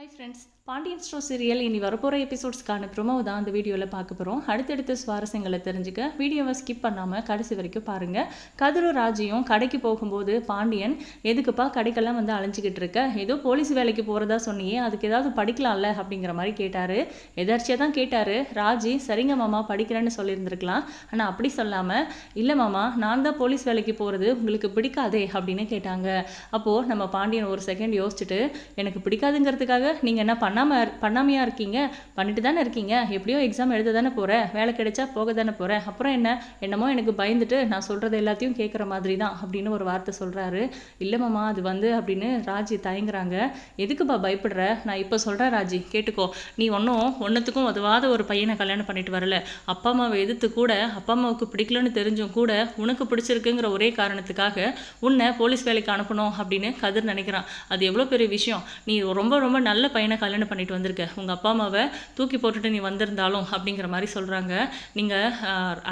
Hi friends Pandian stores serial இனி வரப்போகிற எபிசோட்ஸ்க்கான promo தான் அந்த வீடியோவில் பார்க்க போகிறோம் அடுத்தடுத்த சுவாரஸ்யங்களை தெரிஞ்சுக்க வீடியோவை ஸ்கிப் பண்ணாமல் கடைசி வரைக்கும் பாருங்கள் கதிரும் ராஜியும் கடைக்கு போகும்போது பாண்டியன் எதுக்குப்பா கடைக்கெல்லாம் வந்து அலைஞ்சிக்கிட்டு இருக்க? ஏதோ போலீஸ் வேலைக்கு போகிறதா சொன்னியே அதுக்கு ஏதாவது படிக்கலாம்ல? அப்படிங்கிற மாதிரி கேட்டார். எதார்ச்சியாக தான் கேட்டார். ராஜி சரிங்க மாமா படிக்கிறேன்னு சொல்லியிருந்திருக்கலாம். ஆனால் அப்படி சொல்லாமல் இல்லை மாமா நான் தான் போலீஸ் வேலைக்கு போகிறது உங்களுக்கு பிடிக்காதே? அப்படின்னு கேட்டாங்க. அப்போது நம்ம பாண்டியன் ஒரு செகண்ட் யோசிச்சுட்டு எனக்கு பிடிக்காதுங்கிறதுக்காக நீங்கள் என்ன பண்ணாமல் பண்ணாமையாக இருக்கீங்க? பண்ணிட்டு தானே இருக்கீங்க? எப்படியோ எக்ஸாம் எழுத தானே போகிறேன் வேலை கிடைச்சா போக தானே போகிறேன் அப்புறம் என்ன? என்னமோ எனக்கு பயந்துட்டு நான் சொல்கிறது எல்லாத்தையும் கேட்குற மாதிரி தான் அப்படின்னு ஒரு வார்த்தை சொல்கிறாரு இல்லைம்மா அது வந்து அப்படின்னு ராஜி தயங்குறாங்க. எதுக்குப்பா பயப்படுற? நான் இப்போ சொல்கிறேன் ராஜி கேட்டுக்கோ. நீ ஒன்றும் ஒன்றுத்துக்கும் உதவாத ஒரு பையனை கல்யாணம் பண்ணிட்டு வரல. அப்பா அம்மாவை எதிர்த்து கூட அப்பா அம்மாவுக்கு பிடிக்கலன்னு தெரிஞ்சும் கூட உனக்கு பிடிச்சிருக்குங்கிற ஒரே காரணத்துக்காக உன்னை போலீஸ் வேலைக்கு அனுப்பணும் அப்படின்னு கதிர் நினைக்கிறான். அது எவ்வளோ பெரிய விஷயம். நீ ரொம்ப ரொம்ப நல்ல பையனை கல்யாணம் பண்ணிட்டு வந்திருக்க. உங்கள் அப்பா அம்மாவை தூக்கி போட்டுட்டு நீ வந்திருந்தாலும் அப்படிங்கிற மாதிரி சொல்கிறாங்க நீங்கள்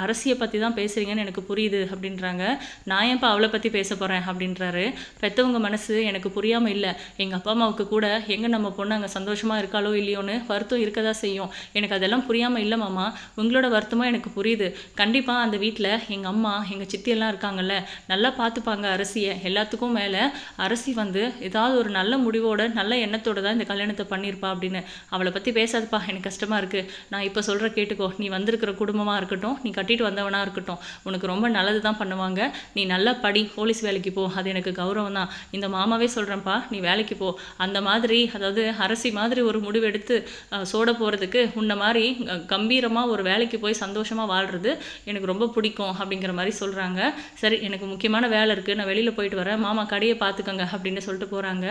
அரசியை பற்றி தான் பேசுகிறீங்கன்னு எனக்கு புரியுது அப்படின்றாங்க. நான் ஏன்ப்பா அவளை பற்றி பேச போகிறேன் அப்படின்றாரு. பெற்றவங்க மனசு எனக்கு புரியாமல் இல்லை. எங்கள் அப்பா அம்மாவுக்கு கூட எங்கே நம்ம பொண்ணு அங்கே சந்தோஷமாக இருக்காளோ இல்லையோன்னு வருத்தம் இருக்க தான் செய்யும். எனக்கு அதெல்லாம் புரியாமல் இல்லை மாமா. உங்களோட வருத்தமும் எனக்கு புரியுது. கண்டிப்பாக அந்த வீட்டில் எங்கள் அம்மா எங்கள் சித்தியெல்லாம் இருக்காங்கல்ல. நல்லா பார்த்துப்பாங்க அரசியை. எல்லாத்துக்கும் மேலே அரசி வந்து ஏதாவது ஒரு நல்ல முடிவோட நல்ல எண்ணத்தோட தான் இந்த கல்யாணத்தை பண்ணியிருப்பா அப்படின்னு அவளை பற்றி பேசாதப்பா எனக்கு கஷ்டமாக இருக்குது நான் இப்போ சொல்கிற கேட்டுக்கோ. நீ வந்திருக்கிற குடும்பமாக இருக்கட்டும் நீ கட்டிட்டு வந்தவனாக இருக்கட்டும் உனக்கு ரொம்ப நல்லது தான் பண்ணுவாங்க. நீ நல்லா படி போலீஸ் வேலைக்கு போ. அது எனக்கு கௌரவம் தான். இந்த மாமாவே சொல்கிறேன்ப்பா நீ வேலைக்கு போ. அந்த மாதிரி அதாவது அரசி மாதிரி ஒரு முடிவெடுத்து சோட போகிறதுக்கு உன்ன மாதிரி கம்பீரமாக ஒரு வேலைக்கு போய் சந்தோஷமாக வாழ்கிறது எனக்கு ரொம்ப பிடிக்கும் அப்படிங்கிற மாதிரி சொல்கிறாங்க சரி எனக்கு முக்கியமான வேலை இருக்குது நான் வெளியில் போயிட்டு வரேன். மாமா கடையை பார்த்துக்கங்க அப்படின்னு சொல்லிட்டு போகிறாங்க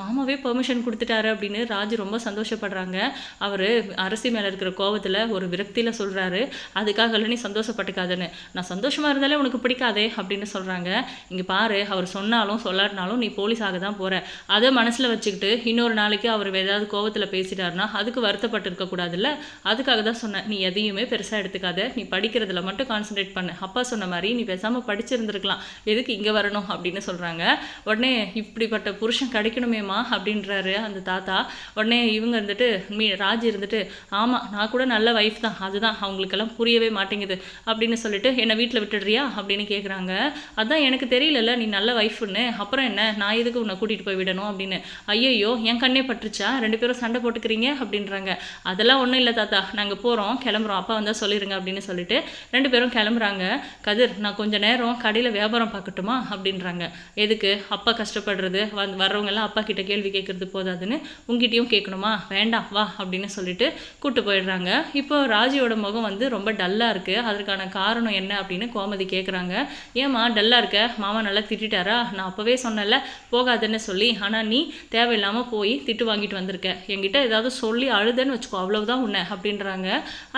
மாமாவே பெர்மிஷன் கொடுத்துட்டாரு அப்படின்னு ராஜு ரொம்ப சந்தோஷப்படுறாங்க. அவர் அரசி மேலே இருக்கிற கோவத்தில் ஒரு விரக்தியில் சொல்கிறாரு அதுக்காக நீ சந்தோஷப்பட்டுக்காதுன்னு. நான் சந்தோஷமாக இருந்தாலே உனக்கு பிடிக்காதே அப்படின்னு சொல்கிறாங்க இங்கே பாரு அவர் சொன்னாலும் சொல்லாட்டினாலும் நீ போலீஸாக தான் போகிற அதை மனசில் வச்சுக்கிட்டு இன்னொரு நாளைக்கு அவர் ஏதாவது கோவத்தில் பேசிட்டாருன்னா அதுக்கு வருத்தப்பட்டு இருக்கக்கூடாதுல்ல அதுக்காக தான் சொன்னேன் நீ எதையுமே பெருசாக எடுத்துக்காத. நீ படிக்கிறதுல மட்டும் கான்சன்ட்ரேட் பண்ணு. அப்பா சொன்ன மாதிரி நீ பேசாமல் படிச்சிருந்துருக்கலாம். எதுக்கு இங்கே வரணும் அப்படின்னு சொல்கிறாங்க உடனே இப்படிப்பட்ட புருஷன் கிடைக்கணுமேம்மா அப்படின்றாரு அந்த தாத்தா. உடனே இவங்க இருந்துட்டு மீ ராஜ் இருந்துட்டு ஆமாம் நான் கூட நல்ல ஒய்ஃப் தான். அதுதான் அவங்களுக்கெல்லாம் புரியவே மாட்டேங்குது. அப்படின்னு சொல்லிட்டு என்னை வீட்டில் விட்டுடுறியா? அப்படின்னு கேட்குறாங்க அதான் எனக்கு தெரியலல்ல. நீ நல்ல ஒய்ஃப்னு அப்புறம் என்ன? நான் எதுக்கு உன்னை கூட்டிகிட்டு போய் விடணும்? அப்படின்னு. ஐயையோ என் கண்ணே பட்டுருச்சா? ரெண்டு பேரும் சண்டை போட்டுக்கிறீங்க? அப்படின்றாங்க. அதெல்லாம் ஒன்றும் இல்லை தாத்தா. நாங்கள் போகிறோம் கிளம்புறோம். அப்பா வந்தால் சொல்லிடுங்க அப்படின்னு சொல்லிட்டு ரெண்டு பேரும் கிளம்புறாங்க. கதிர் நான் கொஞ்ச நேரம் கடையில் வியாபாரம் பார்க்கட்டுமா அப்படின்றாங்க. எதுக்கு? அப்பா கஷ்டப்படுறது. வந் வர்றவங்கெல்லாம் அப்பா கிட்ட கேள்வி கேட்கறது போதாதுன்னு உங்ககிட்டயும் கேட்கணுமா? வேண்டாம் வா அப்படின்னு சொல்லிட்டு கூப்பிட்டு போயிடுறாங்க. இப்போ ராஜியோட முகம் வந்து ரொம்ப டல்லாக இருக்குது அதற்கான காரணம் என்ன அப்படின்னு கோமதி கேட்குறாங்க ஏம்மா டல்லாக இருக்க? மாமா நல்லா திட்டிட்டாரா? நான் அப்போவே சொன்னேன்ல போகாதுன்னு சொல்லி. ஆனால் நீ தேவையில்லாமல் போய் திட்டு வாங்கிட்டு வந்திருக்க. என்கிட்ட ஏதாவது சொல்லி அழுதுன்னு வச்சுக்கோ அவ்வளவுதான் உன்னை அப்படின்றாங்க.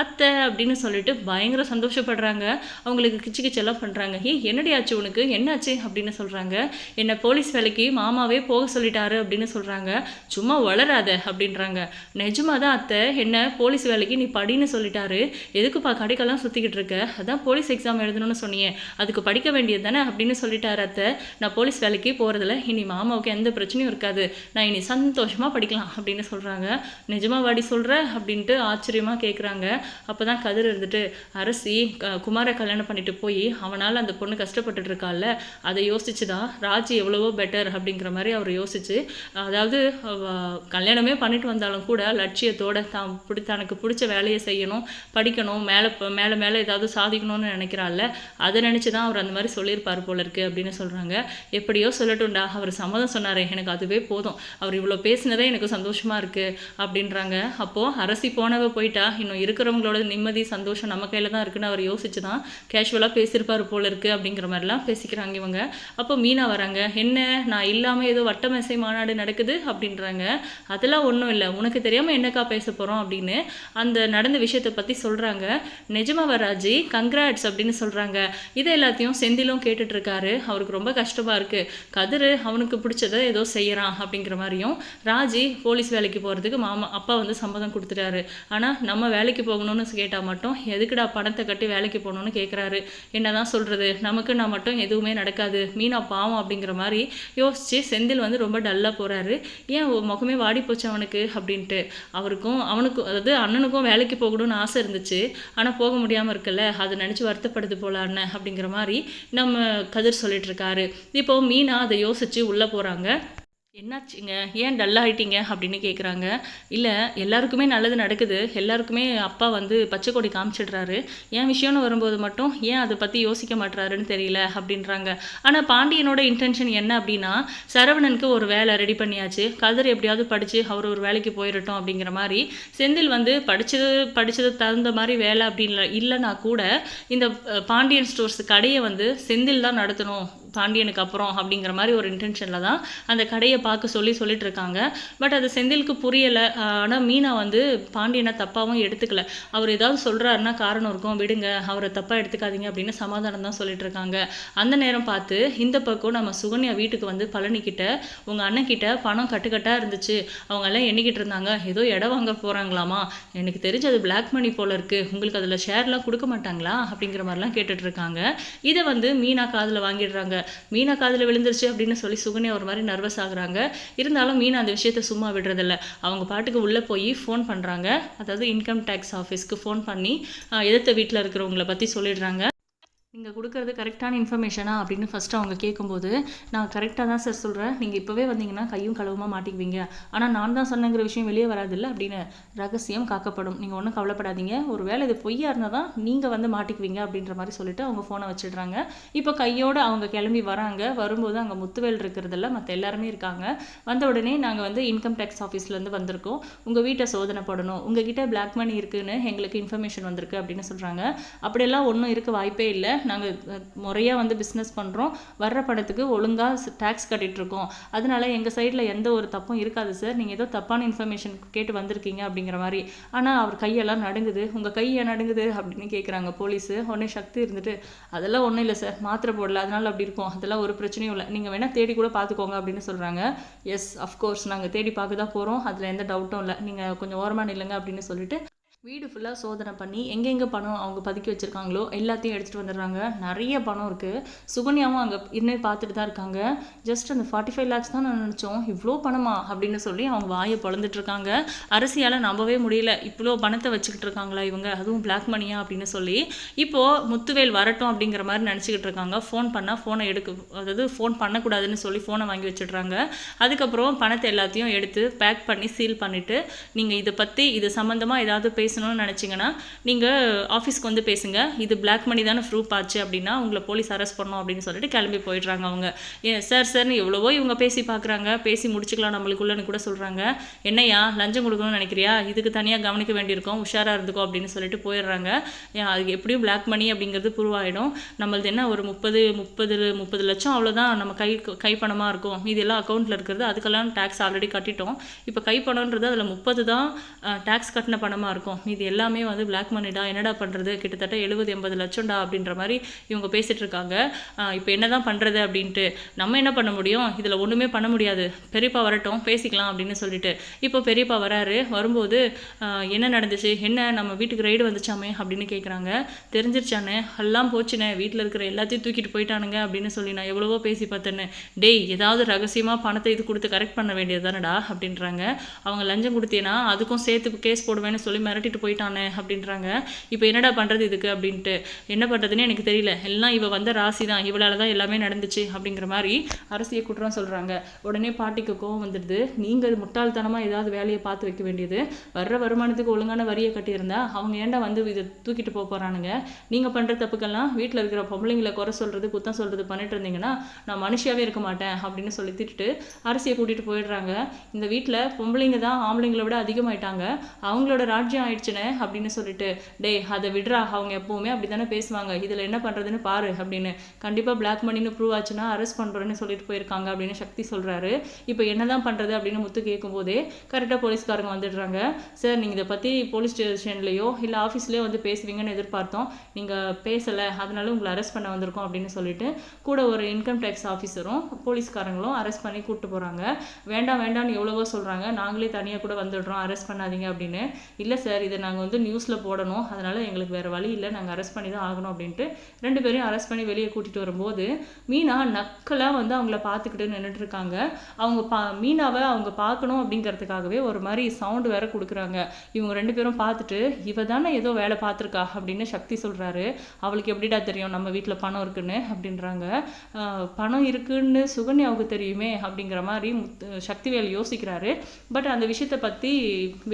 அத்தை அப்படின்னு சொல்லிட்டு பயங்கர சந்தோஷப்படுறாங்க. அவங்களுக்கு கிச்சு கிச்செல்லாம் பண்ணுறாங்க ஏ என்னடி ஆச்சு உனக்கு? என்னாச்சு? அப்படின்னு சொல்கிறாங்க என்னை போலீஸ் வேலைக்கு மாமாவே போக சொல்லிட்டாரு அப்படின்னு சொல்கிறாங்க சும்மா வளராத அப்படின்றாங்க. நிஜமாக தான் அத்தை என்ன போலீஸ் வேலைக்கு நீ படின்னு சொல்லிட்டாரு. எதுக்குப்பா கடைக்கெல்லாம் சுற்றிக்கிட்டு இருக்க? அதான் போலீஸ் எக்ஸாம் எழுதணும்னு சொன்னியே. அதுக்கு படிக்க வேண்டியது தானே அப்படின்னு சொல்லிட்டாரு அத்தை. நான் போலீஸ் வேலைக்கு போகிறதுல இனி மாமாவுக்கு எந்த பிரச்சனையும் இருக்காது. நான் இனி சந்தோஷமாக படிக்கலாம் அப்படின்னு சொல்கிறாங்க நிஜமா வாடி சொல்கிற அப்படின்ட்டு ஆச்சரியமாக கேட்குறாங்க அப்போ தான் கதிர் இருந்துட்டு அரசி குமார குமாரை கல்யாணம் பண்ணிட்டு போய் அவனால் அந்த பொண்ணு கஷ்டப்பட்டுட்டு இருக்கால அதை யோசிச்சு தான் ராஜ் எவ்வளவோ பெட்டர் அப்படிங்கிற மாதிரி அவர் யோசிச்சு அதாவது கல்யாணமே பண்ணிட்டு வந்தாலும் கூட லட்சியத்தோடு தான் பிடி தனக்கு பிடிச்ச வேலையை செய்யணும் படிக்கணும் மேலே மேலே மேலே ஏதாவது சாதிக்கணும்னு நினைக்கிறாள்ல அதை நினச்சி தான் அவர் அந்த மாதிரி சொல்லியிருப்பார் போல இருக்கு அப்படின்னு சொல்கிறாங்க எப்படியோ சொல்லட்டும்டா அவர் சம்மதம் சொன்னார் எனக்கு அதுவே போதும். அவர் இவ்வளோ பேசினதே எனக்கு சந்தோஷமாக இருக்குது அப்படின்றாங்க. அப்போது அரசி போனவ போயிட்டா இன்னும் இருக்கிறவங்களோட நிம்மதி சந்தோஷம் நம்ம கையில் தான் இருக்குன்னு அவர் யோசிச்சு தான் கேஷுவலாக பேசியிருப்பார் போல இருக்கு அப்படிங்கிற மாதிரிலாம் பேசிக்கிறாங்க இவங்க. அப்போ மீனா வராங்க என்ன நான் இல்லாமல் ஏதோ வட்ட மேசை மாநாடு நடக்குது? அப்படின்றாங்க. அதெல்லாம் ஒன்றும் இல்லை. உனக்கு தெரியாமல் என்னக்கா பேச போகிறோம் அப்படின்னு அந்த நடந்த விஷயத்தை பற்றி சொல்கிறாங்க நிஜமாவராஜி கங்க்ராட்ஸ் அப்படின்னு சொல்கிறாங்க இதை எல்லாத்தையும் செந்திலும் கேட்டுட்டு இருக்காரு. அவருக்கு ரொம்ப கஷ்டமாக இருக்குது கதிர் அவனுக்கு பிடிச்சதை ஏதோ செய்கிறான் அப்படிங்கிற மாதிரியும் ராஜி போலீஸ் வேலைக்கு போகிறதுக்கு மாமா அப்பா வந்து சம்மதம் கொடுத்துட்டாரு. ஆனால் நம்ம வேலைக்கு போகணும்னு கேட்டால் மட்டும் எதுக்குடா பணத்தை கட்டி வேலைக்கு போகணும்னு கேட்குறாரு என்னதான் சொல்கிறது நமக்கு நான் மட்டும் எதுவுமே நடக்காது. மீனா பாவம் அப்படிங்கிற மாதிரி யோசிச்சு செந்தில் வந்து ரொம்ப டல்லாக போகிறாரு ஏன் முகமே பாடி போச்சு அவனுக்கு அப்படின்ட்டு. அவருக்கும் அவனுக்கும் அதாவது அண்ணனுக்கும் வேலைக்கு போகணும்னு ஆசை இருந்துச்சு. ஆனால் போக முடியாமல் இருக்குல்ல? அதை நினச்சி வருத்தப்படுது போல அண்ணன் அப்படிங்கிற மாதிரி நம்ம கதிர் சொல்லிட்டு இருக்காரு. இப்போ மீனா அதை யோசிச்சு உள்ளே போகிறாங்க என்னாச்சுங்க? ஏன் டல் அப்படின்னு கேட்குறாங்க இல்லை எல்லாருக்குமே நல்லது நடக்குது. எல்லாருக்குமே அப்பா வந்து பச்சை கொடி காமிச்சிடுறாரு. ஏன் விஷயம்னு வரும்போது மட்டும் ஏன் அதை பற்றி யோசிக்க மாட்றாருன்னு தெரியல அப்படின்றாங்க. ஆனால் பாண்டியனோட இன்டென்ஷன் என்ன அப்படின்னா சரவணனுக்கு ஒரு வேலை ரெடி பண்ணியாச்சு. கதிர் எப்படியாவது படித்து அவர் ஒரு வேலைக்கு போயிடட்டும் அப்படிங்கிற மாதிரி. செந்தில் வந்து படித்தது படித்தது தகுந்த மாதிரி வேலை அப்படின்னு இல்லைன்னா கூட இந்த பாண்டியன் ஸ்டோர்ஸ் கடையை வந்து செந்தில் தான் நடத்தணும் பாண்டியனுக்கு அப்புறம் அப்படிங்கிற மாதிரி ஒரு இன்டென்ஷனில் தான் அந்த கடையை பார்க்க சொல்லி சொல்லிட்டு இருக்காங்க பட் அது செந்திலுக்கு புரியலை. ஆனால் மீனா வந்து பாண்டியனை தப்பாகவும் எடுத்துக்கல. அவர் ஏதாவது சொல்கிறாருன்னா காரணம் இருக்கும். விடுங்க அவரை தப்பாக எடுத்துக்காதீங்க அப்படின்னு சமாதானம் தான் சொல்லிட்டு இருக்காங்க அந்த நேரம் பார்த்து இந்த பக்கம் நம்ம சுகன்யா வீட்டுக்கு வந்து பழனிக்கிட்ட உங்கள் அண்ணன்கிட்ட பணம் கட்டுக்கட்டாக இருந்துச்சு. அவங்க எல்லாம் எண்ணிக்கிட்டு இருந்தாங்க. ஏதோ இடம் வாங்க போகிறாங்களாமா எனக்கு தெரிஞ்சு அது பிளாக் மணி போல இருக்குது உங்களுக்கு அதில் ஷேர்லாம் கொடுக்க மாட்டாங்களா? அப்படிங்கிற மாதிரிலாம் கேட்டுட்ருக்காங்க இதை வந்து மீனா காதில் வாங்கிடுறாங்க. மீனா காதில் விழுந்துருச்சு அப்படின்னு சொல்லி சுகன்யா ஒரு மாதிரி நர்வஸ் ஆகுறாங்க. இருந்தாலும் மீனா அந்த விஷயத்த சும்மா விடுறதில்ல. அவங்க பாட்டுக்கு உள்ளே போய் ஃபோன் பண்ணுறாங்க அதாவது இன்கம் டேக்ஸ் ஆஃபீஸ்க்கு ஃபோன் பண்ணி எதிர்த்த வீட்டில் இருக்கிறவங்கள பற்றி சொல்லிடுறாங்க. நீங்கள் கொடுக்குறது கரெக்டான இன்ஃபர்மேஷனா அப்படின்னு ஃபஸ்ட்டு அவங்க கேட்கும்போது நான் கரெக்டாக தான் சார் சொல்கிறேன் நீங்கள் இப்போவே வந்தீங்கன்னா கையும் களவுமாக மாட்டிக்குவீங்க. ஆனால் நான் தான் சொன்னங்கிற விஷயம் வெளியே வராதில்ல அப்படின்னு ரகசியம் காக்கப்படும். நீங்கள் ஒன்றும் கவலைப்படாதீங்க. ஒரு வேளை இது பொய்யா இருந்தால் தான் நீங்கள் வந்து மாட்டிக்குவீங்க அப்படின்ற மாதிரி சொல்லிட்டு அவங்க ஃபோனை வச்சிடுறாங்க. இப்போ கையோடு அவங்க கிளம்பி வராங்க. வரும்போது அங்கே முத்துவேல் இருக்கிறதில்ல மற்ற எல்லாருமே இருக்காங்க. வந்த உடனே நாங்கள் வந்து இன்கம் டேக்ஸ் ஆஃபீஸ்லேருந்து வந்திருக்கோம். உங்கள் வீட்டை சோதனை போடணும். உங்ககிட்ட பிளாக் மணி இருக்குதுன்னு எங்களுக்கு இன்ஃபர்மேஷன் வந்திருக்கு அப்படின்னு சொல்கிறாங்க அப்படியெல்லாம் ஒன்றும் இருக்க வாய்ப்பே இல்லை. நாங்கள் முறையாக வந்து பிஸ்னஸ் பண்ணுறோம் வர்ற படத்துக்கு ஒழுங்காக டேக்ஸ் கட்டிகிட்ருக்கோம் அதனால எங்கள் சைடில் எந்த ஒரு தப்பும் இருக்காது சார் நீங்கள் ஏதோ தப்பான இன்ஃபர்மேஷன் கேட்டு வந்திருக்கீங்க அப்படிங்கிற மாதிரி. ஆனால் அவர் கையெல்லாம் நடுங்குது. உங்கள் கை ஏன் நடுங்குது அப்படின்னு கேட்குறாங்க போலீஸு உடனே சக்தி இருந்துட்டு அதெல்லாம் ஒன்றும் இல்லை சார் மாத்திரை போடல. அதனால் அப்படி இருக்கும். அதெல்லாம் ஒரு பிரச்சனையும் இல்லை. நீங்கள் வேணால் தேடி கூட பார்த்துக்கோங்க அப்படின்னு சொல்கிறாங்க எஸ் அஃப்கோர்ஸ் நாங்கள் தேடி பார்க்க தான் போகிறோம் அதில் எந்த டவுட்டும் இல்லை. நீங்கள் கொஞ்சம் ஓரமாக நில்லுங்க அப்படின்னு சொல்லிட்டு வீடு ஃபுல்லாக சோதனை பண்ணி எங்கெங்கே பணம் அவங்க பதுக்கி வச்சுருக்காங்களோ எல்லாத்தையும் எடுத்துகிட்டு வந்துடுறாங்க. நிறைய பணம் இருக்குது சுகன்யாவும் அங்கே இன்னும் பார்த்துட்டு தான் இருக்காங்க. ஜஸ்ட் அந்த ஃபார்ட்டி ஃபைவ் லேக்ஸ் தான் நான் நினச்சோம். இவ்வளோ பணமா? அப்படின்னு சொல்லி அவங்க வாயை பொழந்துட்டுருக்காங்க அரசியால் நம்பவே முடியல. இவ்வளோ பணத்தை வச்சுக்கிட்டு இருக்காங்களா இவங்க? அதுவும் பிளாக் மணியா அப்படின்னு சொல்லி இப்போது முத்துவேல் வரட்டும் அப்படிங்கிற மாதிரி நினச்சிக்கிட்டு இருக்காங்க. ஃபோன் பண்ணால் ஃபோனை எடுக்க அதாவது ஃபோன் பண்ணக்கூடாதுன்னு சொல்லி ஃபோனை வாங்கி வச்சிடுறாங்க. அதுக்கப்புறம் பணத்தை எல்லாத்தையும் எடுத்து பேக் பண்ணி சீல் பண்ணிவிட்டு நீங்கள் இதை பற்றி இது சம்மந்தமாக ஏதாவது பேசணும்னு நினச்சிங்கன்னா நீங்கள் ஆஃபீஸ்க்கு வந்து பேசுங்க. இது பிளாக் மணி தானே ப்ரூஃப் ஆச்சு அப்படின்னா உங்களை போலீஸ் அரெஸ்ட் பண்ணோம் அப்படின்னு சொல்லிட்டு கிளம்பி போயிடுறாங்க அவங்க. ஏன் சார் சார்னு எவ்வளவோ இவங்க பேசி பார்க்குறாங்க. பேசி முடிச்சுக்கலாம் நம்மளுக்குள்ளன்னு கூட சொல்கிறாங்க என்னையா லஞ்சம் கொடுக்கணும்னு நினைக்கிறியா? இதுக்கு தனியாக கவனிக்க வேண்டியிருக்கோம். உஷாராக இருந்துக்கும் அப்படின்னு சொல்லிட்டு போயிடுறாங்க. அது எப்படியும் பிளாக் மணி அப்படிங்கிறது ப்ரூவ் ஆகிடும் நம்மளது என்ன ஒரு முப்பது முப்பது முப்பது லட்சம் அவ்வளோதான் நம்ம கை கை பணமாக இருக்கும். இது எல்லாம் அக்கௌண்ட்டில் இருக்கிறது அதுக்கெல்லாம் டேக்ஸ் ஆல்ரெடி கட்டிட்டோம். இப்போ கை அதில் முப்பது தான் டேக்ஸ் கட்டின பணமாக இருக்கும். இது எல்லாமே வந்து பிளாக் மணிடா என்னடா பண்ணுறது கிட்டத்தட்ட எழுபது எண்பது லட்சம்டா அப்படின்ற மாதிரி இவங்க பேசிகிட்டு இருக்காங்க. இப்போ என்ன தான் பண்ணுறது அப்படின்ட்டு நம்ம என்ன பண்ண முடியும்? இதில் ஒன்றுமே பண்ண முடியாது. பெரியப்பா வரட்டும் பேசிக்கலாம் அப்படின்னு சொல்லிட்டு. இப்போ பெரியப்பா வராரு. வரும்போது என்ன நடந்துச்சு? என்ன நம்ம வீட்டுக்கு ரைடு வந்துச்சாமே அப்படின்னு கேட்குறாங்க தெரிஞ்சிருச்சானே? எல்லாம் போச்சுனே. வீட்டில் இருக்கிற எல்லாத்தையும் தூக்கிட்டு போயிட்டானுங்க அப்படின்னு சொல்லி நான் எவ்வளவோ பேசி பார்த்தேன்னு டேய் ஏதாவது ரகசியமாக பணத்தை இது கொடுத்து கரெக்ட் பண்ண வேண்டியது தானடா அப்படின்றாங்க. அவங்க லஞ்சம் கொடுத்தேன்னா அதுக்கும் சேர்த்து கேஸ் போடுவேன்னு சொல்லி மிரட்டிட்டு போயிட்டானே அப்படின்றாங்க. இப்போ என்னடா பண்ணுறது இதுக்கு அப்படின்ட்டு. என்ன பண்ணுறதுன்னு எனக்கு தெரியல. எல்லாம் இவள் வந்த ராசி தான் இவளால தான் எல்லாமே நடந்துச்சு அப்படிங்கிற மாதிரி அரசியை குற்றம் சொல்கிறாங்க உடனே பாட்டிக்கு கோவம் வந்துடுது. நீங்கள் முட்டாள்தனமாக ஏதாவது வேலையை பார்த்து வைக்க வேண்டியது. வர்ற வருமானத்துக்கு ஒழுங்கான வரியை கட்டியிருந்தா அவங்க ஏன்டா வந்து இதை தூக்கிட்டு போக போகிறானுங்க நீங்கள் பண்ணுற தப்புக்கெல்லாம் வீட்டில் இருக்கிற பொம்பளைங்களை குறை சொல்கிறது குத்தம் சொல்கிறது பண்ணிட்டு இருந்தீங்கன்னா நான் மனுஷியாகவே இருக்க மாட்டேன் அப்படின்னு சொல்லி திட்டுட்டு அரசியை கூட்டிகிட்டு போயிடுறாங்க. இந்த வீட்டில் பொம்பளைங்க தான் ஆம்பளைங்களை விட அதிகமாயிட்டாங்க. அவங்களோட ராஜ்யம் ஆயிடுச்சுனே அப்படின்னு சொல்லிட்டு டேய் அதை விடுறா அவங்க எப்பவுமே அப்படி தானே பேசுவாங்க. இதில் என்ன பண்ணுறதுன்னு பாரு அப்படின்னு. கண்டிப்பாக பிளாக் மணின்னு ப்ரூவ் ஆச்சுன்னா அரெஸ்ட் பண்ணுறேன்னு சொல்லிட்டு போயிருக்காங்க அப்படின்னு சக்தி சொல்கிறாரு இப்போ என்னதான் பண்ணுறது அப்படின்னு முத்து கேட்கும்போதே கரெக்டாக போலீஸ்காரங்க வந்துடுறாங்க. சார் நீங்கள் இதை பற்றி போலீஸ் ஸ்டேஷன்லேயோ இல்லை ஆஃபீஸ்லேயோ வந்து பேசுவீங்கன்னு எதிர்பார்த்தோம். நீங்கள் பேசலை அதனால உங்களை அரெஸ்ட் பண்ண வந்திருக்கோம் அப்படின்னு சொல்லிட்டு கூட ஒரு இன்கம் டேக்ஸ் ஆஃபீஸரும் போலீஸ்காரங்களும் அரெஸ்ட் பண்ணி கூப்பிட்டு போகிறாங்க வேண்டாம் வேண்டாம்னு எவ்வளவோ சொல்கிறாங்க நாங்களே தனியாக கூட வந்துடுறோம். அரெஸ்ட் பண்ணாதீங்க அப்படின்னு. இல்லை சார் இதை நாங்கள் வந்து நியூஸில் போடணும். அதனால் எங்களுக்கு வேறு வழி இல்லை. நாங்கள் அரெஸ்ட் பண்ணி தான் ஆகணும் அப்படின்ட்டு ரெண்டு பேரையும் அரெஸ்ட் பண்ணி வெளியே கூட்டிகிட்டு வரும்போது மீனா நக்கலாக வந்து அவங்கள பார்த்துக்கிட்டு நின்றுட்டு இருக்காங்க. அவங்க பா மீனாவை அவங்க பார்க்கணும் அப்படிங்கிறதுக்காகவே ஒரு மாதிரி சவுண்டு வேற கொடுக்குறாங்க. இவங்க ரெண்டு பேரும் பார்த்துட்டு இவ தானே ஏதோ வேலை பார்த்துருக்கா? அப்படின்னு சக்தி சொல்கிறாரு அவளுக்கு எப்படிடா தெரியும்? நம்ம வீட்டில் பணம் இருக்குன்னு? அப்படின்றாங்க. பணம் இருக்குன்னு சுகன்யாவுக்கு தெரியுமே? அப்படிங்கிற மாதிரி முத்து சக்திவேல் யோசிக்கிறாரு. பட் அந்த விஷயத்தை பற்றி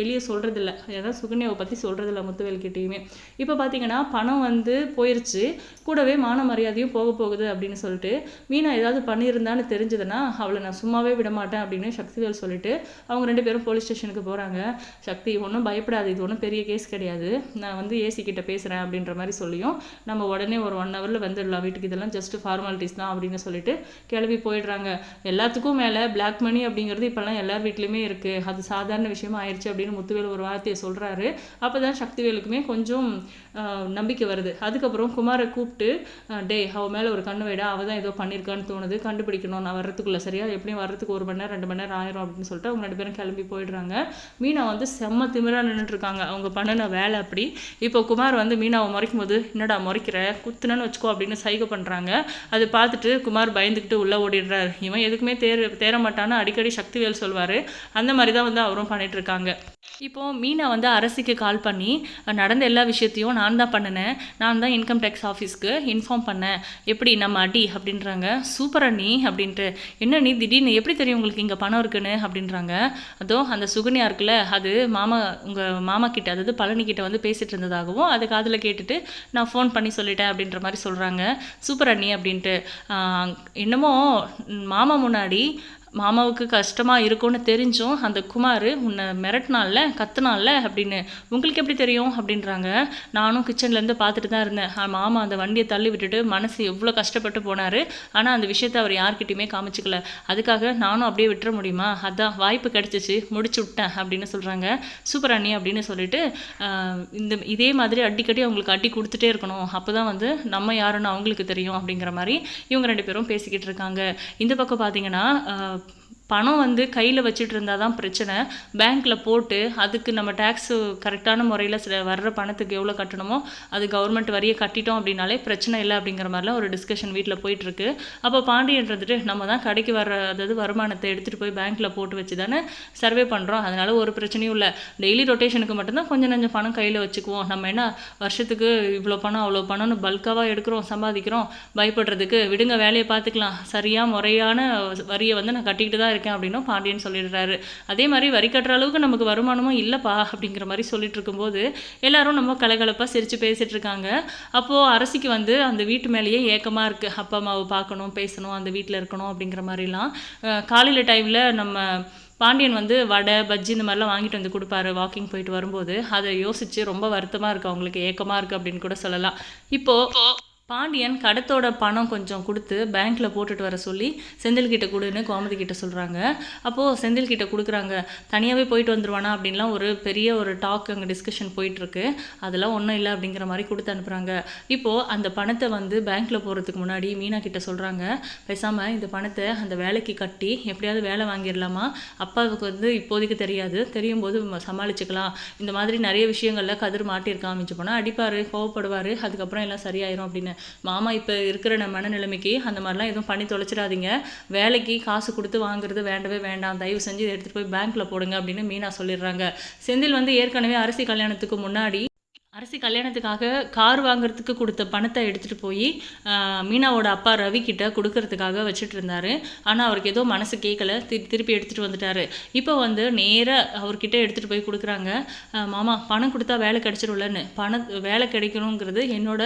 வெளியே சொல்கிறதில்ல ஏதாவது சுகன்யாவை பற்றி சொல்கிறதில்ல முத்துவேல்கிட்டையுமே. இப்போ பார்த்தீங்கன்னா பணம் வந்து போயிடுச்சு கூடவே மான மரியாதையும் போக போகுது அப்படின்னு சொல்லிட்டு மீனா ஏதாவது பண்ணியிருந்தான்னு தெரிஞ்சதுன்னா அவளை நான் சும்மாவே விட மாட்டேன் அப்படின்னு சக்திவேல் சொல்லிட்டு அவங்க ரெண்டு பேரும் போலீஸ் ஸ்டேஷனுக்கு போகிறாங்க சக்தி ஒன்றும் பயப்படாது. இது ஒன்றும் பெரிய கேஸ் கிடையாது. நான் வந்து ஏசி கிட்ட பேசுகிறேன் அப்படின்ற மாதிரி சொல்லியும் நம்ம உடனே ஒரு ஒன் ஹவரில் வந்துடலாம். வீட்டுக்கு இதெல்லாம் ஜஸ்ட் ஃபார்மாலிட்டிஸ் தான் அப்படின்னு சொல்லிட்டு கிளம்பி போயிடுறாங்க. எல்லாத்துக்கும் மேலே பிளாக் மணி அப்படிங்கிறது இப்போல்லாம் எல்லார் வீட்லேயுமே இருக்குது அது சாதாரண விஷயமா ஆயிடுச்சு அப்படின்னு முத்துவேல் ஒரு வார்த்தையை சொல்கிறாரு அப்போ தான் சக்திவேலுக்குமே கொஞ்சம் ஆஹ், நம்பிக்கை வருது. அதுக்கப்புறம் குமாரை கூப்பிட்டு டே டேய் அவ மேலே ஒரு கண்ணு வைடா அவள் தான் ஏதோ பண்ணியிருக்கான்னு தோணுது கண்டுபிடிக்கணும் நான் வர்றதுக்குள்ள சரியா எப்படியும் வர்றதுக்கு ஒரு மணி நேரம் ரெண்டு மணி நேரம் ஆயிரும் அப்படின்னு சொல்லிட்டு அவங்க ரெண்டு பேரும் கிளம்பி போயிடுறாங்க. மீனா வந்து செம்ம திமிரா நின்றுட்டுருக்காங்க அவங்க பண்ணின வேலை அப்படி. இப்போ குமார் வந்து மீனாவை முறைக்கும் போது என்னடா முறைக்கிற? குத்துனன்னு வச்சுக்கோ அப்படின்னு சைகை பண்ணுறாங்க அது பார்த்துட்டு குமார் பயந்துக்கிட்டு உள்ளே ஓடிடுறாரு. இவன் எதுக்குமே தேர தேர மாட்டான்னு அடிக்கடி சக்திவேல் சொல்வார். அந்த மாதிரி தான் வந்து அவரும் பண்ணிட்டு இருக்காங்க. இப்போ மீனா வந்து அரசுக்கு கால் பண்ணி நடந்த எல்லா விஷயத்தையும் நான் தான் பண்ணினேன். நான் தான் இன்கம் டேக்ஸ் ஆஃபீஸ்க்கு இன்ஃபார்ம் பண்ணேன். எப்படி நம்ம அடி அப்படின்றாங்க சூப்பர் அண்ணி அப்படின்ட்டு. என்ன நீ திடீர்னு எப்படி தெரியும் உங்களுக்கு இங்கே பணம் இருக்குன்னு? அப்படின்றாங்க. அதோ அந்த சுகன்யா இருக்குல்ல அது மாமா உங்கள் மாமா கிட்ட அதாவது பழனி கிட்ட வந்து பேசிகிட்டு இருந்ததாகவும் அது காதில் கேட்டுட்டு நான் ஃபோன் பண்ணி சொல்லிட்டேன் அப்படின்ற மாதிரி சொல்கிறாங்க சூப்பர் அண்ணி அப்படின்ட்டு. என்னமோ மாமா முன்னாடி மாமாவுக்கு கஷ்டமாக இருக்கும்னு தெரிஞ்சும் அந்த குமார் உன்னை மிரட்டினால கத்துனால அப்படின்னு உங்களுக்கு எப்படி தெரியும்? அப்படின்றாங்க. நானும் கிச்சன்லேருந்து பார்த்துட்டு தான் இருந்தேன். மாமா அந்த வண்டியை தள்ளி விட்டுட்டு மனசு எவ்வளோ கஷ்டப்பட்டு போனார். ஆனால் அந்த விஷயத்த அவர் யார்கிட்டையுமே காமிச்சிக்கல. அதுக்காக நானும் அப்படியே விட்டுற முடியுமா? அதான் வாய்ப்பு கிடைச்சிச்சு முடிச்சு விட்டேன் அப்படின்னு சொல்கிறாங்க சூப்பர் அண்ணி அப்படின்னு சொல்லிட்டு இந்த இதே மாதிரி அடிக்கடி அவங்களுக்கு அடி கொடுத்துட்டே இருக்கணும். அப்போ தான் வந்து நம்ம யாருன்னு அவங்களுக்கு தெரியும் அப்படிங்கிற மாதிரி இவங்க ரெண்டு பேரும் பேசிக்கிட்டு இருக்காங்க. இந்த பக்கம் பார்த்தீங்கன்னா பணம் வந்து கையில் வச்சுட்டு இருந்தால் தான் பிரச்சனை. பேங்க்கில் போட்டு அதுக்கு நம்ம டேக்ஸு கரெக்டான முறையில் சில வர்ற பணத்துக்கு எவ்வளோ கட்டணுமோ அது கவர்மெண்ட் வரியை கட்டிட்டோம் அப்படின்னாலே பிரச்சனை இல்லை அப்படிங்கிற மாதிரிலாம் ஒரு டிஸ்கஷன் வீட்டில் போயிட்டுருக்கு. அப்போ பாண்டியன் இருந்துட்டு நம்ம தான் கடைக்கு வர அதாவது வருமானத்தை எடுத்துகிட்டு போய் பேங்க்கில் போட்டு வச்சு தானே சர்வே பண்ணுறோம் அதனால் ஒரு பிரச்சனையும் இல்லை. டெய்லி ரொட்டேஷனுக்கு மட்டும்தான் கொஞ்சம் கொஞ்சம் பணம் கையில் வச்சுக்குவோம். நம்ம என்ன வருஷத்துக்கு இவ்வளோ பணம் அவ்வளோ பணம்னு பல்காவாக எடுக்கிறோம் சம்பாதிக்கிறோம்? பயப்படுறதுக்கு. விடுங்க வேலையை பார்த்துக்கலாம். சரியாக முறையான வரியை வந்து நான் கட்டிக்கிட்டு தான் இருக்கேன். அப்படின்னும் பாண்டியன் சொல்லிடுறாரு. அதே மாதிரி வரி கட்டுற அளவுக்கு நமக்கு வருமானமும் இல்லைப்பா அப்படிங்கிற மாதிரி சொல்லிட்டு இருக்கும்போது எல்லாரும் நம்ம கலகலப்பாக சிரித்து பேசிட்டு இருக்காங்க. அப்போது அரசிக்கு வந்து அந்த வீட்டு மேலேயே ஏக்கமாக இருக்குது அப்பா அம்மாவை பார்க்கணும் பேசணும் அந்த வீட்டில் இருக்கணும் அப்படிங்கிற மாதிரிலாம் காலையில் டைமில் நம்ம பாண்டியன் வந்து வடை பஜ்ஜி இந்த மாதிரிலாம் வாங்கிட்டு வந்து கொடுப்பாரு வாக்கிங் போயிட்டு வரும்போது. அதை யோசிச்சு ரொம்ப வருத்தமாக இருக்குது அவங்களுக்கு ஏக்கமாக இருக்குது அப்படின்னு கூட சொல்லலாம். இப்போது பாண்டியன் கடத்தோட பணம் கொஞ்சம் கொடுத்து பேங்க்கில் போட்டுட்டு வர சொல்லி செந்தில் கிட்ட கொடுன்னு கோமதி கிட்ட சொல்கிறாங்க அப்போது செந்தில் கிட்ட கொடுக்குறாங்க தனியாகவே போயிட்டு வந்துருவானா? அப்படின்லாம் ஒரு பெரிய ஒரு டாக் அங்கே டிஸ்கஷன் போயிட்டுருக்கு. அதெல்லாம் ஒன்றும் இல்லை அப்படிங்கிற மாதிரி கொடுத்து அனுப்புகிறாங்க இப்போது அந்த பணத்தை வந்து பேங்க்கில் போகிறதுக்கு முன்னாடி மீனா கிட்ட சொல்கிறாங்க பேசாமல் இந்த பணத்தை அந்த வேலைக்கு கட்டி எப்படியாவது வேலை வாங்கிடலாமா அப்பாவுக்கு வந்து இப்போதைக்கு தெரியாது. தெரியும் போது சமாளிச்சுக்கலாம். இந்த மாதிரி நிறைய விஷயங்களில் கதிர் மாட்டியிருக்கான். மிஞ்சு போனால் அடிப்பார் கோவப்படுவார் அதுக்கப்புறம் எல்லாம் சரியாயிரும் அப்படின்னு. மாமா இப்போ இருக்கிற நம்ம மனநிலைமைக்கு அந்த மாதிரிலாம் எதுவும் பண்ணி தொலைச்சிடாதீங்க. வேலைக்கு காசு கொடுத்து வாங்குறது வேண்டவே வேண்டாம். தயவு செஞ்சு இதை எடுத்துகிட்டு போய் பேங்க்ல போடுங்க அப்படின்னு மீனா சொல்லிடுறாங்க. செந்தில் வந்து ஏற்கனவே அரசி கல்யாணத்துக்கு முன்னாடி அரசி கல்யாணத்துக்காக கார் வாங்குறதுக்கு கொடுத்த பணத்தை எடுத்துகிட்டு போய் மீனாவோட அப்பா ரவி கிட்ட கொடுக்கறதுக்காக வச்சுட்டு இருந்தாரு. ஆனால் அவருக்கு ஏதோ மனசு கேட்கல திரு திருப்பி எடுத்துகிட்டு வந்துட்டாரு. இப்போ வந்து நேராக அவர்கிட்ட எடுத்துகிட்டு போய் கொடுக்குறாங்க. மாமா பணம் கொடுத்தா வேலை கிடைச்சிரும்லன்னு. பணம் வேலை கிடைக்கணுங்கிறது என்னோட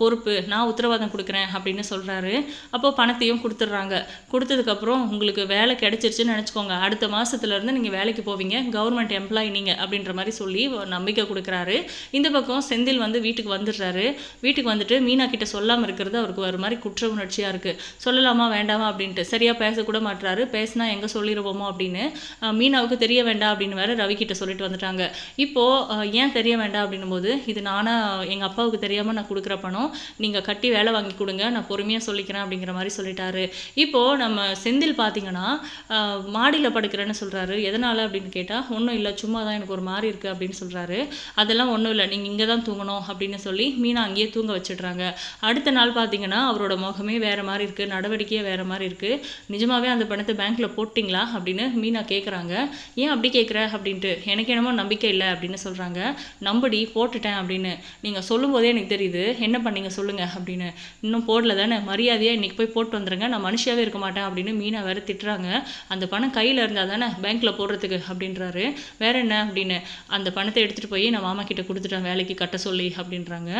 பொறுப்பு. நான் உத்தரவாதம் கொடுக்குறேன் அப்படின்னு சொல்கிறாரு அப்போ பணத்தையும் கொடுத்துட்றாங்க. கொடுத்ததுக்கப்புறம் உங்களுக்கு வேலை கிடச்சிருச்சுன்னு நினச்சிக்கோங்க. அடுத்த மாதத்துலேருந்து நீங்கள் வேலைக்கு போவீங்க. கவர்மெண்ட் எம்ப்ளாயி நீங்கள் அப்படின்ற மாதிரி சொல்லி நம்பிக்கை கொடுக்குறாரு. இந்த பக்கம் செந்தில் வந்து வீட்டுக்கு வந்துடுறாரு. வீட்டுக்கு வந்துட்டு மீனா கிட்ட சொல்லாமல் இருக்கிறது அவருக்கு ஒரு மாதிரி குற்ற உணர்ச்சியாக இருக்குது சொல்லலாமா வேண்டாமா அப்படின்ட்டு. சரியாக பேசக்கூட மாட்டுறாரு பேசினா எங்கே சொல்லிடுவோமோ அப்படின்னு மீனாவுக்கு தெரிய வேண்டாம் அப்படின்னு வேற ரவி கிட்ட சொல்லிட்டு வந்துட்டாங்க. இப்போது ஏன் தெரிய வேண்டாம் அப்படின்னும் போது இது நானாக எங்கள் அப்பாவுக்கு தெரியாமல் நான் கொடுக்குற பணம் நீங்கள் கட்டி வேலை வாங்கி கொடுங்க நான் பொறுமையாக சொல்லிக்கிறேன் அப்படிங்கிற மாதிரி சொல்லிட்டாரு. இப்போது நம்ம செந்தில் பார்த்தீங்கன்னா மாடியில் படுக்கிறேன்னு சொல்கிறாரு எதனால் அப்படின்னு கேட்டால் ஒன்றும் இல்லை சும்மா தான் எனக்கு ஒரு மாதிரி இருக்குது அப்படின்னு சொல்கிறாரு அதெல்லாம் ஒன்றும் இல்லை. நீங்கள் இங்கே தான் தூங்கணும் அப்படின்னு சொல்லி மீனா அங்கேயே தூங்க வச்சிடுறாங்க. அடுத்த நாள் பார்த்தீங்கன்னா அவரோட முகமே வேறு மாதிரி இருக்குது நடவடிக்கையே வேறு மாதிரி இருக்குது நிஜமாகவே அந்த பணத்தை பேங்க்கில் போட்டிங்களா அப்படின்னு மீனா கேட்குறாங்க ஏன் அப்படி கேட்குற அப்படின்ட்டு எனக்கு என்னமோ நம்பிக்கை இல்லை அப்படின்னு சொல்கிறாங்க நம்படி போட்டுட்டேன் அப்படின்னு. நீங்கள் சொல்லும்போதே எனக்கு தெரியுது என்ன பண்ணீங்க சொல்லுங்கள் அப்படின்னு. இன்னும் போடல தானே மரியாதையாக இன்னைக்கு போய் போட்டு வந்துருங்க நான் மனுஷியாகவே இருக்க மாட்டேன் அப்படின்னு மீனா வேறு திட்டுறாங்க. அந்த பணம் கையில் இருந்தால் தானே பேங்க்கில் போடுறதுக்கு அப்படின்றாரு. வேற என்ன அப்படின்னு அந்த பணத்தை எடுத்துகிட்டு போய் நான் மாமா கிட்ட கொடுத்துட்டேன் வேலைக்கு கட்ட சொல்லி அப்படின்றாங்க.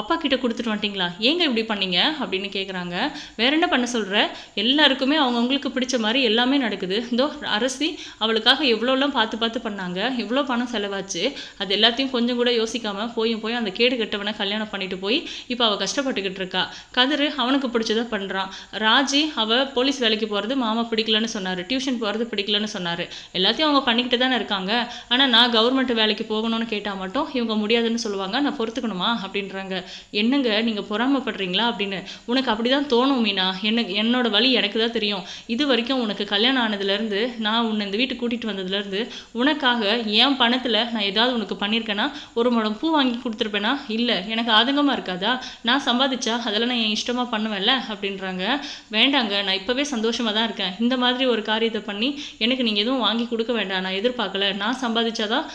அப்பா கிட்ட கொடுத்துட்டு வந்துட்டிங்களா? ஏங்க இப்படி பண்ணீங்க? அப்படின்னு கேட்குறாங்க வேற என்ன பண்ண சொல்கிற எல்லாருக்குமே அவங்கவுங்களுக்கு பிடிச்ச மாதிரி எல்லாமே நடக்குது. இதோ அரசி அவளுக்காக எவ்வளோலாம் பார்த்து பார்த்து பண்ணாங்க. எவ்வளோ பணம் செலவாச்சு. அது எல்லாத்தையும் கொஞ்சம் கூட யோசிக்காம போயும் போய் அந்த கேடு கெட்டவனை கல்யாணம் பண்ணிட்டு போய் இப்போ அவள் கஷ்டப்பட்டுக்கிட்டு இருக்கா. கதிர் அவனுக்கு பிடிச்சதை பண்ணுறான் ராஜி அவள் போலீஸ் வேலைக்கு போகிறது மாமா பிடிக்கலன்னு சொன்னார். டியூஷன் போகிறது பிடிக்கலன்னு சொன்னார். எல்லாத்தையும் அவங்க பண்ணிக்கிட்டு தானே இருக்காங்க. ஆனால் நான் கவர்மெண்ட் வேலைக்கு போகணும்னு கேட்டால் மட்டும் இவங்க முடியாதுன்னு சொல்லுவாங்க நான் பொறுத்துக்கணுமா? அப்படின்றாங்க. என்னங்க நீங்கள் பொறாமப்படுறீங்களா? அப்படின்னு. உனக்கு அப்படி தான் தோணும் மீனா. என்ன என்னோட வழி எனக்கு தான் தெரியும். இது வரைக்கும் உனக்கு கல்யாணம் ஆனதுலேருந்து நான் உன்னை இந்த வீட்டுக்கு கூட்டிகிட்டு வந்ததுலேருந்து உனக்காக என் பணத்தில் நான் ஏதாவது உனக்கு பண்ணியிருக்கேன்னா ஒரு முடம் பூ வாங்கி கொடுத்துருப்பேனா? இல்லை எனக்கு ஆதங்கமாக இருக்காதா? நான் சம்பாதிச்சா அதெல்லாம் நான் என் இஷ்டமாக பண்ணுவேன்ல? அப்படின்றாங்க. வேண்டாங்க நான் இப்போவே சந்தோஷமாக தான் இருக்கேன். இந்த மாதிரி ஒரு காரியத்தை பண்ணி எனக்கு நீங்கள் எதுவும் வாங்கி கொடுக்க வேண்டாம். நான் எதிர்பார்க்கல. நான் சம்பாதிச்சாதான்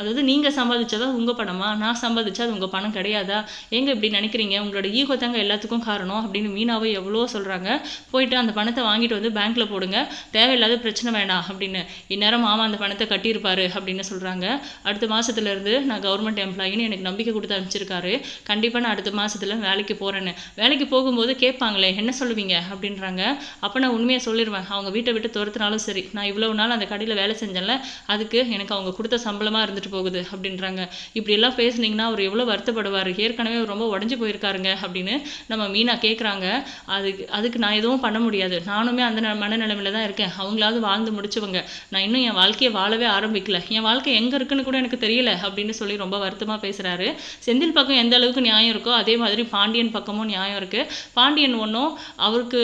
அதாவது நீங்கள் சம்பாதிச்சாதான் உங்கள் பணமா? நான் சம்பாதிச்சா அது உங்கள் பணம் கிடையாதா? எங்கே இப்படி நினைக்கிறீங்க? உங்களோட ஈகோ தாங்க எல்லாத்துக்கும் காரணம் அப்படின்னு மீனாவை எவ்வளோ சொல்கிறாங்க போயிட்டு அந்த பணத்தை வாங்கிட்டு வந்து பேங்க்கில் போடுங்க. தேவையில்லாத பிரச்சனை வேணாம் அப்படின்னு. இந்நேரம் மாமா அந்த பணத்தை கட்டியிருப்பாரு அப்படின்னு சொல்கிறாங்க அடுத்த மாதத்துலேருந்து நான் கவர்மெண்ட் எம்ப்ளாயின்னு எனக்கு நம்பிக்கை கொடுத்து அனுப்பிச்சிருக்காரு. கண்டிப்பாக நான் அடுத்த மாதத்தில் வேலைக்கு போகிறேன்னு வேலைக்கு போகும்போது கேட்பாங்களே என்ன சொல்லுவீங்க? அப்படின்றாங்க. அப்போ நான் உண்மையை சொல்லிடுவேன் அவங்க வீட்டை விட்டு துரத்துனாலும் சரி. நான் இவ்வளோ நாள் அந்த கடையில் வேலை செஞ்சேன்ல அதுக்கு எனக்கு அவங்க கொடுத்த சம்பளமாக இருந்துட்டு போகுது அப்படின்றாங்க. இப்படியெல்லாம் பேசுனீங்கன்னா அவர் எவ்வளோ வருத்தப்படுவார். ஏற்கனவே ரொம்ப உடஞ்சி போயிருக்காருங்க அப்படின்னு நம்ம மீனா கேட்குறாங்க அதுக்கு அதுக்கு நான் எதுவும் பண்ண முடியாது. நானுமே அந்த ந- மனநிலைமையில தான் இருக்கேன். அவங்களாவது வாழ்ந்து முடிச்சவங்க. நான் இன்னும் என் வாழ்க்கையை வாழவே ஆரம்பிக்கல. என் வாழ்க்கை எங்கே இருக்குன்னு கூட எனக்கு தெரியல அப்படின்னு சொல்லி ரொம்ப வருத்தமாக பேசுகிறாரு செந்தில் பக்கம் எந்த அளவுக்கு நியாயம் இருக்கோ அதே மாதிரி பாண்டியன் பக்கமும் நியாயம் இருக்குது பாண்டியன் ஒன்றும் அவருக்கு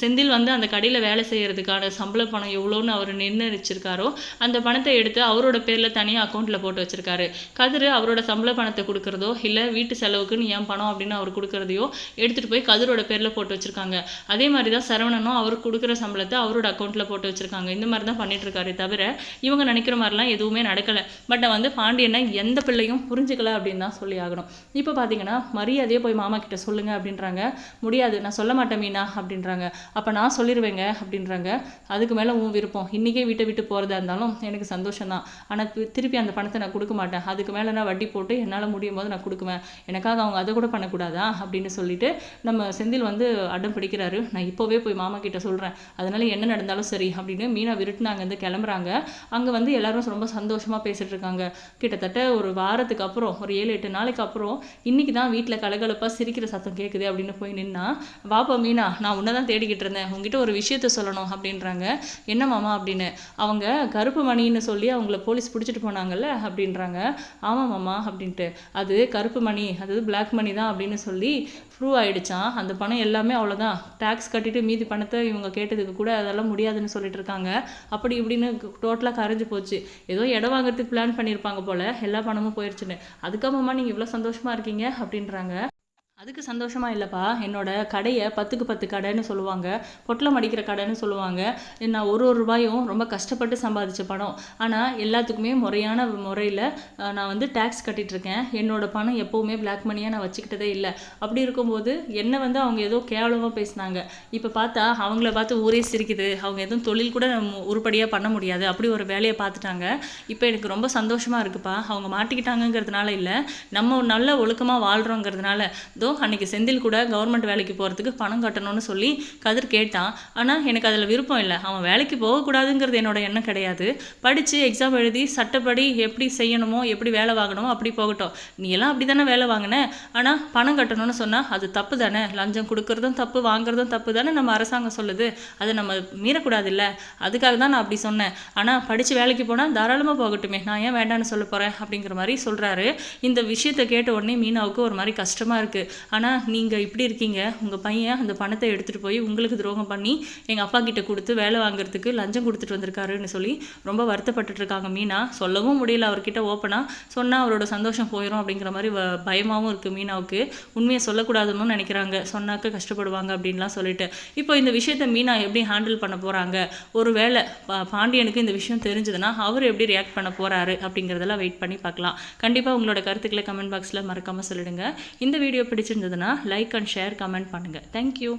செந்தில் வந்து அந்த கடையில் வேலை செய்கிறதுக்கான சம்பள பணம் எவ்வளோன்னு அவர் நிர்ணயிச்சிருக்காரோ அந்த பணத்தை எடுத்து அவரோட பேரில் தனியாக அக்கௌண்ட்டில் போட்டு வச்சுருக்காரு. கதிர் அவரோட சம்பள பணத்தை கொடுக்குறதோ இல்லை வீட்டு செலவுக்குன்னு என் பணம் அப்படின்னு அவர் கொடுக்குறதையோ எடுத்துகிட்டு போய் கதிரோட பேரில் போட்டு வச்சுருக்காங்க. அதே மாதிரி தான் சரவணனும் அவர் கொடுக்குற சம்பளத்தை அவரோட அக்கௌண்ட்டில் போட்டு வச்சுருக்காங்க. இந்த மாதிரி தான் பண்ணிகிட்ருக்காரு தவிர இவங்க நினைக்கிற மாதிரிலாம் எதுவுமே நடக்கலை. பட் வந்து பாண்டியனை எந்த பிள்ளையும் புரிஞ்சுக்கல அப்படின்னு தான் சொல்லி ஆகணும். இப்போ பார்த்தீங்கன்னா மரியாதையே போய் மாமா கிட்ட சொல்லுங்க அப்படின்றாங்க. முடியாது. நான் சொல்ல மாட்டேன் மீனா அப்படின்றாங்க. அப்போ நான் சொல்லிடுவேங்க அப்படின்றாங்க. அதுக்கு மேலே உன் விருப்பம். இன்றைக்கே வீட்டை விட்டு போகிறதா இருந்தாலும் எனக்கு சந்தோஷம் தான் ஆனால் திருப்பி அந்த பணத்தை நான் கொடுக்க மாட்டேன். அதுக்கு மேலே நான் வட்டி போட்டு என்னால் முடியும் போது நான் கொடுக்குவேன். எனக்காக அவங்க அதை கூட பண்ணக்கூடாதா? அப்படின்னு சொல்லிட்டு நம்ம செந்தில் வந்து அடம் பிடிக்கிறாரு. நான் இப்போவே போய் மாமா கிட்ட சொல்கிறேன் அதனால என்ன நடந்தாலும் சரி அப்படின்னு மீனா விருட்டுன்னு அங்கேருந்து கிளம்புறாங்க. அங்கே வந்து எல்லாரும் ரொம்ப சந்தோஷமாக பேசிகிட்டு இருக்காங்க. கிட்டத்தட்ட ஒரு வாரத்துக்கு அப்புறம் ஒரு ஏழு எட்டு நாளைக்கு அப்புறம் இன்னைக்கு தான் வீட்டில் கலகலப்பாக சிரிக்கிற சத்தம் கேட்குது அப்படின்னு போய் நின்னா வாப்பா மீனா நான் உன்னை தான் தேடிக்கிட்டு இருந்தேன். உங்ககிட்ட ஒரு விஷயத்த சொல்லணும் அப்படின்றாங்க. என்ன மாமா? அப்படின்னு. அவங்க கருப்பு மணின்னு சொல்லி அவங்கள போலீஸ் பிடிச்சிட்டு போனாங்கல்ல? அப்படின்றாங்க. ஆமாம் மாமா அப்படின்ட்டு. அது கருப்பு மணி அது பிளாக் மணி தான் அப்படின்னு சொல்லி ப்ரூவ் ஆயிடுச்சான் அந்த பணம் எல்லாமே அவ்வளோதான் டேக்ஸ் கட்டிட்டு மீதி பணத்தை இவங்க கேட்டதுக்கு கூட அதெல்லாம் முடியாதுன்னு சொல்லிட்டு இருக்காங்க. அப்படி இப்படின்னு டோட்டலாக கரைஞ்சு போச்சு. ஏதோ இடம் வாங்குறதுக்கு பிளான் பண்ணியிருப்பாங்க போல. எல்லா பணமும் போயிடுச்சுன்னு அதுக்கப்புறமா நீங்கள் இவ்வளோ சந்தோஷமா இருக்கீங்க அப்படின்றாங்க. அதுக்கு சந்தோஷமாக இல்லைப்பா. என்னோட கடையை பத்துக்கு பத்து கடைன்னு சொல்லுவாங்க. பொட்டலம் அடிக்கிற கடைன்னு சொல்லுவாங்க. நான் ஒரு ஒரு ரூபாயும் ரொம்ப கஷ்டப்பட்டு சம்பாதிச்ச பணம். ஆனால் எல்லாத்துக்குமே முறையான முறையில் நான் வந்து டேக்ஸ் கட்டிட்டு இருக்கேன் என்னோட பணம் எப்போவுமே பிளாக் மணியாக நான் வச்சுக்கிட்டதே இல்லை. அப்படி இருக்கும்போது என்னை வந்து அவங்க ஏதோ கேவலமாக பேசினாங்க. இப்போ பார்த்தா அவங்கள பார்த்து ஊரே சிரிக்குது. அவங்க எதுவும் தொழில் கூட உருப்படியாக பண்ண முடியாது. அப்படி ஒரு வேலையை பார்த்துட்டாங்க. இப்போ எனக்கு ரொம்ப சந்தோஷமாக இருக்குப்பா. அவங்க மாட்டிக்கிட்டாங்கங்கிறதுனால இல்லை. நம்ம நல்ல ஒழுக்கமாக வாழ்கிறோங்கிறதுனால இதோ அன்றைக்கி அன்னைக்கு செந்தில் கூட கவர்மெண்ட் வேலைக்கு போகிறதுக்கு பணம் கட்டணும்னு சொல்லி கதிர் கேட்டான். ஆனால் எனக்கு அதில் விருப்பம் இல்லை. அவன் வேலைக்கு போகக்கூடாதுங்கிறது என்னோட எண்ணம் கிடையாது. படித்து எக்ஸாம் எழுதி சட்டப்படி எப்படி செய்யணுமோ எப்படி வேலை வாங்கணுமோ அப்படி போகட்டும். நீ எல்லாம் அப்படி தானே வேலை வாங்கின? ஆனால் பணம் கட்டணும்னு சொன்னால் அது தப்பு தானே? லஞ்சம் கொடுக்கறதும் தப்பு வாங்குறதும் தப்பு தானே நம்ம அரசாங்கம் சொல்லுது. அதை நம்ம மீறக்கூடாது இல்லை அதுக்காக தான் நான் அப்படி சொன்னேன். ஆனால் படித்து வேலைக்கு போனால் தாராளமாக போகட்டுமே. நான் ஏன் வேண்டாம்னு சொல்ல போகிறேன் அப்படிங்கிற மாதிரி சொல்கிறாரு இந்த விஷயத்தை கேட்ட உடனே மீனாவுக்கு ஒரு மாதிரி கஷ்டமாக இருக்குது ஆனால் நீங்கள் இப்படி இருக்கீங்க உங்கள் பையன் அந்த பணத்தை எடுத்துகிட்டு போய் உங்களுக்கு துரோகம் பண்ணி எங்கள் அப்பா கிட்ட கொடுத்து வேலை வாங்குறதுக்கு லஞ்சம் கொடுத்துட்டு வந்திருக்காருன்னு சொல்லி ரொம்ப வருத்தப்பட்டுட்டு இருக்காங்க மீனா. சொல்லவும் முடியல அவர்கிட்ட ஓப்பனாக சொன்னால் அவரோட சந்தோஷம் போயிடும் அப்படிங்கிற மாதிரி வ பயமாகவும் இருக்குது மீனாவுக்கு. உண்மையை சொல்லக்கூடாதுன்னு நினைக்கிறாங்க. சொன்னாக்க கஷ்டப்படுவாங்க அப்படின்லாம் சொல்லிட்டு. இப்போ இந்த விஷயத்தை மீனா எப்படி ஹேண்டில் பண்ண போகிறாங்க ஒரு வேளை பா- பாண்டியனுக்கு இந்த விஷயம் தெரிஞ்சதுன்னா அவர் எப்படி ரியாக்ட் பண்ண போகிறாரு அப்படிங்கிறதெல்லாம் வெயிட் பண்ணி பார்க்கலாம். கண்டிப்பாக உங்களோட கருத்துக்களை கமெண்ட் பாக்ஸில் மறக்காமல் சொல்லிடுங்க. இந்த வீடியோ பிடிச்சிருந்ததுன்னா லைக் அண்ட் ஷேர் கமெண்ட் பண்ணுங்கள் தேங்க்யூ